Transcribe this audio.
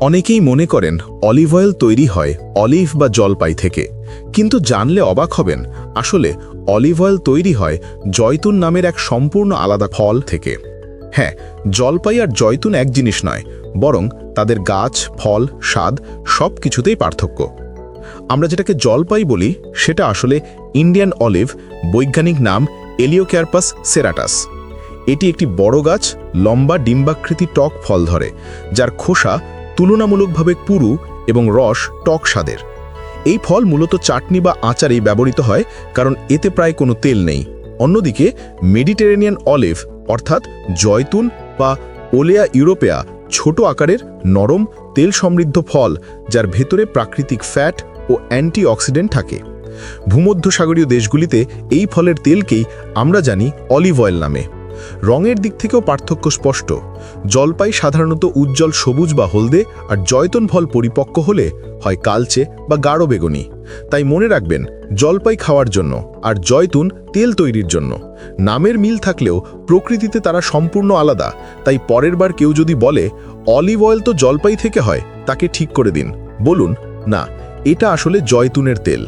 অনেকেই মনে করেন অলিভ অয়েল তৈরি হয় অলিভ বা জলপাই থেকে। কিন্তু জানলে অবাক হবেন, আসলে অলিভ অয়েল তৈরি হয় জয়তুন নামের এক সম্পূর্ণ আলাদা ফল থেকে। হ্যাঁ জলপাই আর জয়তুন এক জিনিস নয়, বরং তাদের গাছ, ফল, স্বাদ সব কিছুতেই পার্থক্য। আমরা যেটাকে জলপাই বলি, সেটা আসলে ইন্ডিয়ান অলিভ, বৈজ্ঞানিক নাম এলিওক্যারপাস সেরাটাস এটি একটি বড় গাছ, লম্বা ডিম্বাকৃতি টক ফল ধরে, যার খোসা তুলনামূলকভাবে পুরু এবং রস টক স্বাদের এই ফল মূলত চাটনি বা আচারেই ব্যবহৃত হয়, কারণ এতে প্রায় কোনো তেল নেই। অন্যদিকে, মেডিটেরেনিয়ান অলিভ, অর্থাৎ জয়তুন বা ওলেয়া ইউরোপেয়া, ছোট আকারের নরম, তেল সমৃদ্ধ ফল, যার ভেতরে প্রাকৃতিক ফ্যাট ও অ্যান্টিঅক্সিডেন্ট থাকে। ভূমধ্যসাগরীয় দেশগুলিতে এই ফলের তেলকেই আমরা জানি অলিভ অয়েল নামে। রঙের দিক থেকেও পার্থক্য স্পষ্ট। জলপাই সাধারণত উজ্জ্বল সবুজ বা হলদে আর জয়তন ফল পরিপক্ক হলে হয় কালচে বা গাঢ় বেগুনি। তাই মনে রাখবেন, জলপাই খাওয়ার জন্য আর জয়তুন তেল তৈরির জন্য। নামের মিল থাকলেও প্রকৃতিতে তারা সম্পূর্ণ আলাদা, তাই পরের বার কেউ যদি বলে, অলিভ অয়েল তো জলপাই থেকে হয় তাকে ঠিক করে দিন। বলুন, না, এটা আসলে জয়তুনের তেল।